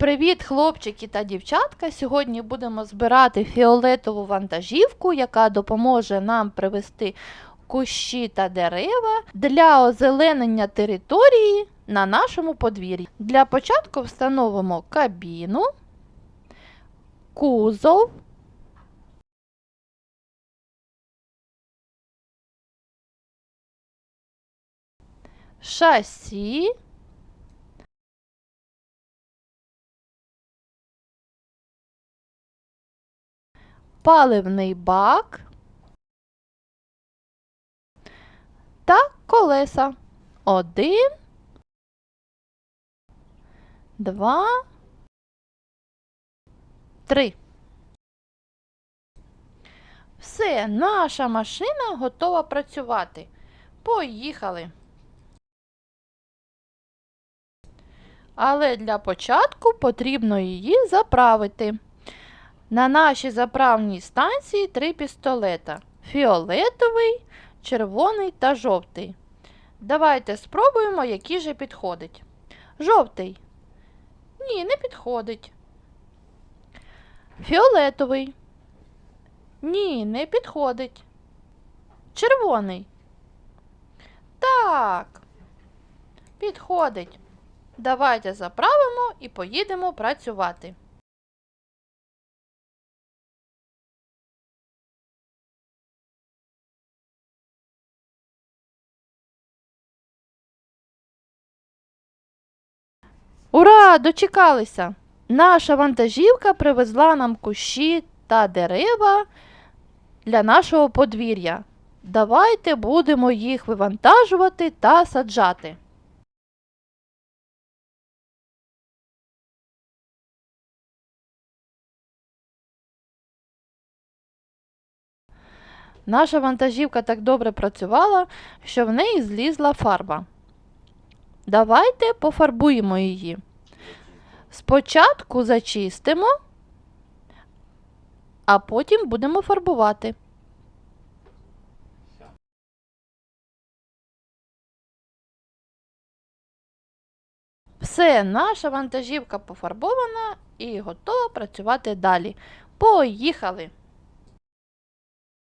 Привіт, хлопчики та дівчатка! Сьогодні будемо збирати фіолетову вантажівку, яка допоможе нам привести кущі та дерева для озеленення території на нашому подвір'ї. Для початку встановимо кабіну, кузов. Шасі паливний бак та колеса. Один, два, три. Все, наша машина готова працювати. Поїхали. Але для початку потрібно її заправити. На нашій заправній станції три пістолета: фіолетовий, червоний та жовтий. Давайте спробуємо, який же підходить. Жовтий. Ні, не підходить. Фіолетовий. Ні, не підходить. Червоний. Так. Підходить. Давайте заправимо і поїдемо працювати. Ура! Дочекалися! Наша вантажівка привезла нам кущі та дерева для нашого подвір'я. Давайте будемо їх вивантажувати та саджати. Наша вантажівка так добре працювала, що в неї злізла фарба. Давайте пофарбуємо її. Спочатку зачистимо, а потім будемо фарбувати. Все, наша вантажівка пофарбована і готова працювати далі. Поїхали!